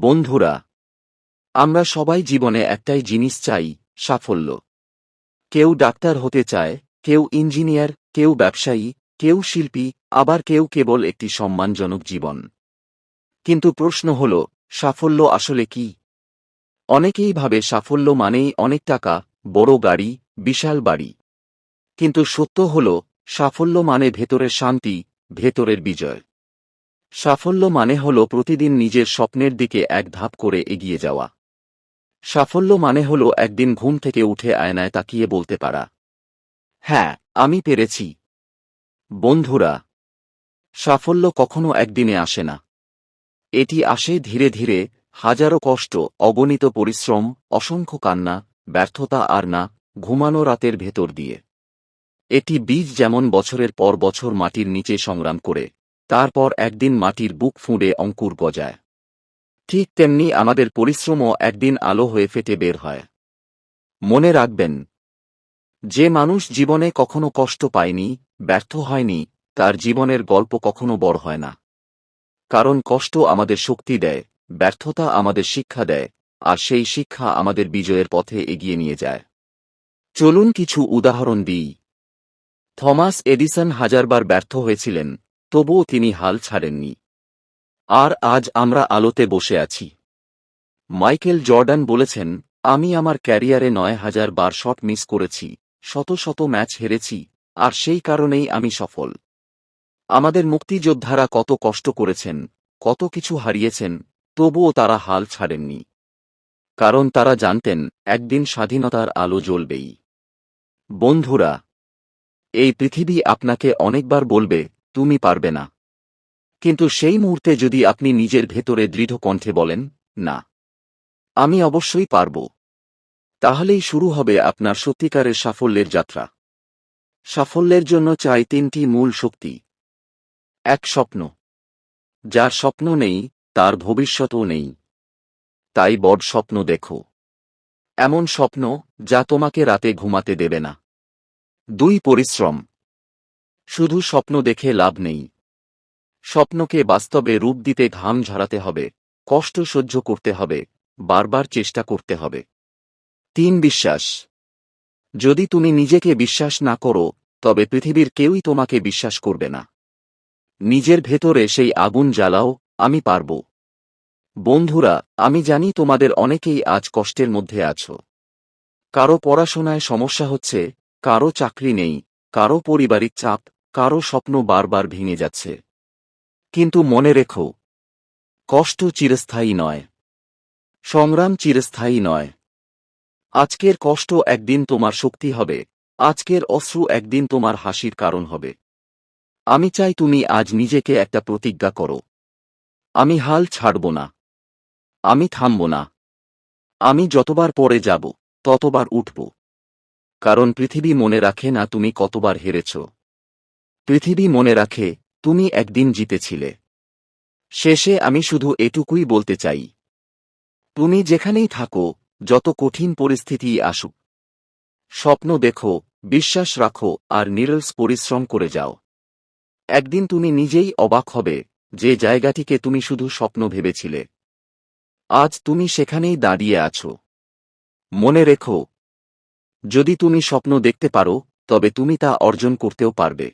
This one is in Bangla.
বন্ধুরা, আমরা সবাই জীবনে একটাই জিনিস চাই, সাফল্য। কেউ ডাক্তার হতে চায়, কেউ ইঞ্জিনিয়ার, কেউ ব্যবসায়ী, কেউ শিল্পী, আবার কেউ কেবল একটি সম্মানজনক জীবন। কিন্তু প্রশ্ন হল, সাফল্য আসলে কি? অনেকেই ভাবে সাফল্য মানেই অনেক টাকা, বড় গাড়ি, বিশাল বাড়ি। কিন্তু সত্য হল, সাফল্য মানে ভেতরের শান্তি, ভেতরের বিজয়। সাফল্য মানে হল প্রতিদিন নিজের স্বপ্নের দিকে এক ধাপ করে এগিয়ে যাওয়া। সাফল্য মানে হল একদিন ঘুম থেকে উঠে আয়নায় তাকিয়ে বলতে পারা। হ্যাঁ আমি পেরেছি। বন্ধুরা, সাফল্য কখনো একদিনে আসে না। এটি আসে ধীরে ধীরে হাজারো কষ্ট, অগণিত পরিশ্রম, অসংখ্য কান্না, ব্যর্থতা আর না, ঘুমানো রাতের ভেতর দিয়ে। এটি বীজ যেমন বছরের পর বছর মাটির নিচে সংগ্রাম করে তারপর একদিন মাটির বুক ফুঁড়ে অঙ্কুর গজায়। ঠিক তেমনি আমাদের পরিশ্রমও একদিন আলো হয়ে ফেটে বের হয়। মনে রাখবেন, যে মানুষ জীবনে কখনো কষ্ট পায়নি, ব্যর্থ হয়নি, তার জীবনের গল্প কখনো বড় হয় না। কারণ কষ্ট আমাদের শক্তি দেয়, ব্যর্থতা আমাদের শিক্ষা দেয়, আর সেই শিক্ষা আমাদের বিজয়ের পথে এগিয়ে নিয়ে যায়। চলুন কিছু উদাহরণ দিই। থমাস এডিসন হাজারবার ব্যর্থ হয়েছিলেন তবুও তিনি হাল ছাড়েননি। আর আজ আমরা আলোতে বসে আছি। মাইকেল জর্ডান বলেছেন, আমি আমার ক্যারিয়ারে নয় হাজার বার শট মিস করেছি, শত শত ম্যাচ হেরেছি, আর সেই কারণেই আমি সফল। আমাদের মুক্তিযোদ্ধারা কত কষ্ট করেছেন, কত কিছু হারিয়েছেন, তবুও তারা হাল ছাড়েননি। কারণ তারা জানতেন, একদিন স্বাধীনতার আলো জ্বলবেই। বন্ধুরা, এই পৃথিবী আপনাকে অনেকবার বলবে তুমি পারবে না। কিন্তু সেই মুহূর্তে যদি আপনি নিজের ভেতরে দৃঢ় কণ্ঠে বলেন, না, আমি অবশ্যই পারব, তাহলেই শুরু হবে আপনার সত্যিকারের সাফল্যের যাত্রা। সাফল্যের জন্য চাই তিনটি মূল শক্তি। এক স্বপ্ন, যার স্বপ্ন নেই, তার ভবিষ্যতও নেই। তাই বড় স্বপ্ন দেখো। এমন স্বপ্ন যা তোমাকে রাতে ঘুমাতে দেবে না। দুই পরিশ্রম শুধু স্বপ্ন দেখে লাভ নেই। স্বপ্নকে বাস্তবে রূপ দিতে ঘাম ঝরাতে হবে, কষ্ট সহ্য করতে হবে, বারবার চেষ্টা করতে হবে। তিন বিশ্বাস। যদি তুমি নিজেকে বিশ্বাস না করো, তবে পৃথিবীর কেউই তোমাকে বিশ্বাস করবে না। নিজের ভেতরে সেই আগুন জ্বালাও, আমি পারব। বন্ধুরা, আমি জানি তোমাদের অনেকেই আজ কষ্টের মধ্যে আছো। কারও পড়াশোনায় সমস্যা হচ্ছে, কারও চাকরি নেই, কারও পারিবারিক চাপ কারও স্বপ্ন বারবার ভেঙে যাচ্ছে। কিন্তু মনে রেখো, কষ্ট চিরস্থায়ী নয়। সংগ্রাম চিরস্থায়ী নয়। আজকের কষ্ট একদিন তোমার শক্তি হবে, আজকের অশ্রু একদিন তোমার হাসির কারণ হবে। আমি চাই তুমি আজ নিজেকে একটা প্রতিজ্ঞা করো। আমি হাল ছাড়ব না। আমি থামব না। আমি যতবার পরে যাব, ততবার উঠব। কারণ পৃথিবী মনে রাখে না তুমি কতবার হেরেছ। পৃথিবী মনে রাখে, তুমি একদিন জিতেছিলে। শেষে আমি শুধু এটুকুই বলতে চাই। তুমি যেখানেই থাকো, যত কঠিন পরিস্থিতি আসুক, স্বপ্ন দেখো, বিশ্বাস রাখো আর নিরলস পরিশ্রম করে যাও। একদিন তুমি নিজেই অবাক হবে যে জায়গাটিকে তুমি শুধু স্বপ্ন ভেবেছিলে। আজ তুমি সেখানেই দাঁড়িয়ে আছো। মনে রেখো, যদি তুমি স্বপ্ন দেখতে পারো, তবে তুমি তা অর্জন করতেও পারবে।